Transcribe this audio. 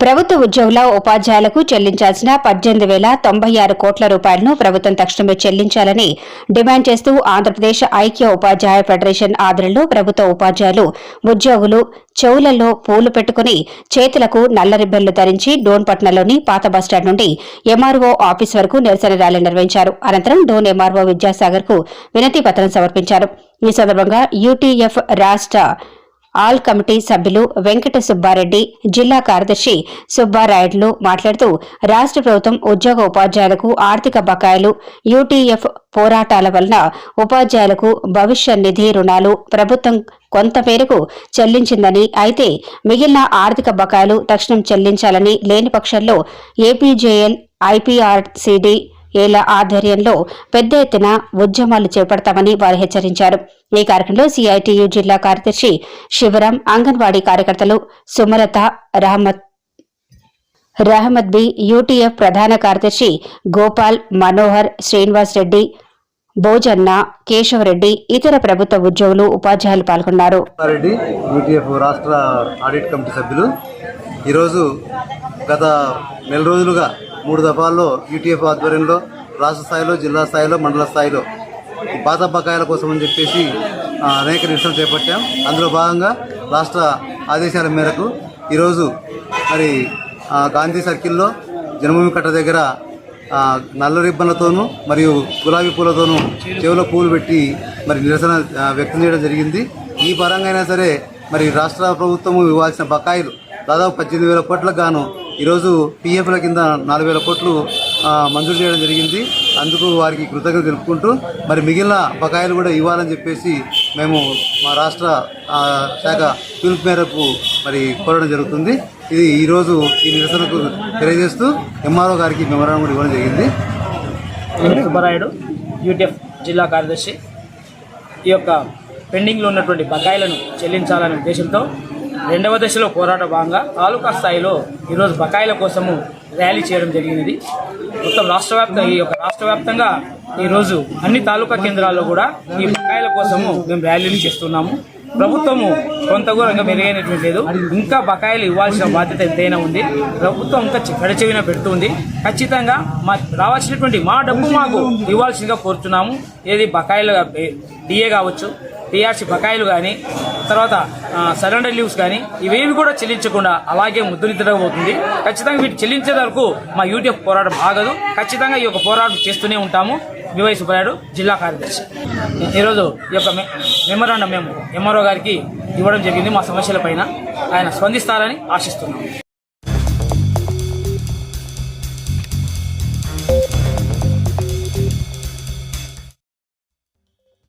ప్రభుత్వ ఉద్యోగుల ఉపాధ్యాయులకు చెల్లించాల్సిన పద్దెనిమిది వేల తొంభై ఆరు కోట్ల రూపాయలను ప్రభుత్వం తక్షణమే చెల్లించాలని డిమాండ్ చేస్తూ ఆంధ్రప్రదేశ్ ఐక్య ఉపాధ్యాయ ఫెడరేషన్ ఆధ్వర్యంలో ప్రభుత్వ ఉపాధ్యాయులు ఉద్యోగులు చెవులలో పూలు పెట్టుకుని చేతులకు నల్ల రిబ్బన్లు ధరించి డోన్పట్నంలోని పాత బస్టాండ్ నుండి ఎంఆర్ఓ ఆఫీస్ వరకు నిరసన ర్యాలీ నిర్వహించారు. అనంతరం డోన్ ఎంఆర్ఓ విద్యాసాగర్కు వినతి పత్రం సమర్పించారు. ఈ సందర్భంగా యూటీఎఫ్ రాష్ట్ర ఆల్ కమిటీ సభ్యులు వెంకట సుబ్బారెడ్డి జిల్లా కార్యదర్శి సుబ్బారాయుడులు మాట్లాడుతూ రాష్ట్ర ప్రభుత్వం ఉద్యోగ ఉపాధ్యాయులకు ఆర్థిక బకాయిలు యూటీఎఫ్ పోరాటాల వలన ఉపాధ్యాయులకు భవిష్య నిధి రుణాలు ప్రభుత్వం కొంత మేరకు చెల్లించిందని అయితే మిగిలిన ఆర్థిక బకాయిలు తక్షణం చెల్లించాలని లేని పక్షంలో ఏపీజేఎల్ ఐపీఆర్సీడీ ఏల ఆధ్వర్యంలో పెద్ద ఎత్తున ఉద్యమాలు చేపడతామని వారు హెచ్చరించారు. ఈ కార్యక్రమంలో సిఐటియు జిల్లా కార్యదర్శి శివరాం అంగన్వాడీ కార్యకర్తలు సుమలత రహమత్ రహమద్ బి యూటీఎఫ్ ప్రధాన కార్యదర్శి గోపాల్ మనోహర్ శ్రీనివాస్ రెడ్డి భోజన్న కేశవరెడ్డి ఇతర ప్రభుత్వ ఉద్యోగులు ఉపాధ్యాయులు పాల్గొన్నారు. రాష్ట్ర ఆడిట్ కమిటీ సభ్యులు. ఈరోజు గత నెల రోజులుగా మూడు దఫాల్లో యూటీఎఫ్ ఆధ్వర్యంలో రాష్ట్ర స్థాయిలో జిల్లా స్థాయిలో మండల స్థాయిలో పాత బకాయిల కోసం అని చెప్పేసి అనేక నిరసనలు చేపట్టాం. అందులో భాగంగా రాష్ట్ర ఆదేశాల మేరకు ఈరోజు మరి గాంధీ సర్కిల్లో జన్మభూమి కట్ట దగ్గర నల్ల రిబ్బన్లతోనూ మరియు గులాబీ పూలతోనూ చెవిలో పూలు పెట్టి మరి నిరసన వ్యక్తం చేయడం జరిగింది. ఈ పరంగా అయినా సరే మరి రాష్ట్ర ప్రభుత్వము ఇవ్వాల్సిన బకాయిలు దాదాపు పద్దెనిమిది వేల కోట్లకు గాను ఈరోజు పిఎఫ్ల కింద నాలుగు వేల కోట్లు మంజూరు చేయడం జరిగింది. అందుకు వారికి కృతజ్ఞత తెలుపుకుంటూ మరి మిగిలిన బకాయిలు కూడా ఇవ్వాలని చెప్పేసి మేము మా రాష్ట్ర శాఖ పిలుపు మేరకు మరి కోరడం జరుగుతుంది. ఇది ఈరోజు ఈ నిరసనకు తెలియజేస్తూ ఎంఆర్ఓ గారికి మెమరాండం కూడా ఇవ్వడం జరిగింది. సుబ్బరాయుడు సుబ్బారాయుడు యూటీఎఫ్ జిల్లా కార్యదర్శి. ఈ యొక్క పెండింగ్లో ఉన్నటువంటి బకాయిలను చెల్లించాలనే ఉద్దేశంతో రెండవ దశలో పోరాట భాగంగా తాలూకా స్థాయిలో ఈరోజు బకాయిల కోసము ర్యాలీ చేయడం జరిగినది. మొత్తం రాష్ట్ర వ్యాప్తంగా ఈ యొక్క రాష్ట్ర వ్యాప్తంగా ఈరోజు అన్ని తాలూకా కేంద్రాల్లో కూడా ఈ బకాయిల కోసము మేము ర్యాలీలు చేస్తున్నాము. ప్రభుత్వము కొంత కూడా ఇంకా మెరుగైనటువంటి లేదు. ఇంకా బకాయిలు ఇవ్వాల్సిన బాధ్యత ఎంతైనా ఉంది. ప్రభుత్వం ఇంకా చి- పెడుతుంది. ఖచ్చితంగా మా రావాల్సినటువంటి మా డబ్బు మాకు ఇవ్వాల్సిందిగా కోరుతున్నాము ఏది బకాయిలు డిఏ కావచ్చు టీఆర్సీ బకాయిలు కానీ తర్వాత సరెండర్ లీవ్స్ కానీ ఇవేవి కూడా చెల్లించకుండా అలాగే ముద్రనిద్రపోతుంది ఖచ్చితంగా వీటి చెల్లించే వరకు మా యూటీఎఫ్ పోరాటం ఆగదు. ఖచ్చితంగా ఈ యొక్క పోరాటం చేస్తూనే ఉంటాము. వివై సుబ్బారాయుడు జిల్లా కార్యదర్శి. ఈరోజు ఈ యొక్క మెమరాండం మేము ఎంఆర్ఓ గారికి ఇవ్వడం జరిగింది మా సమస్యల పైన. ఆయన స్పందిస్తారని ఆశిస్తున్నాము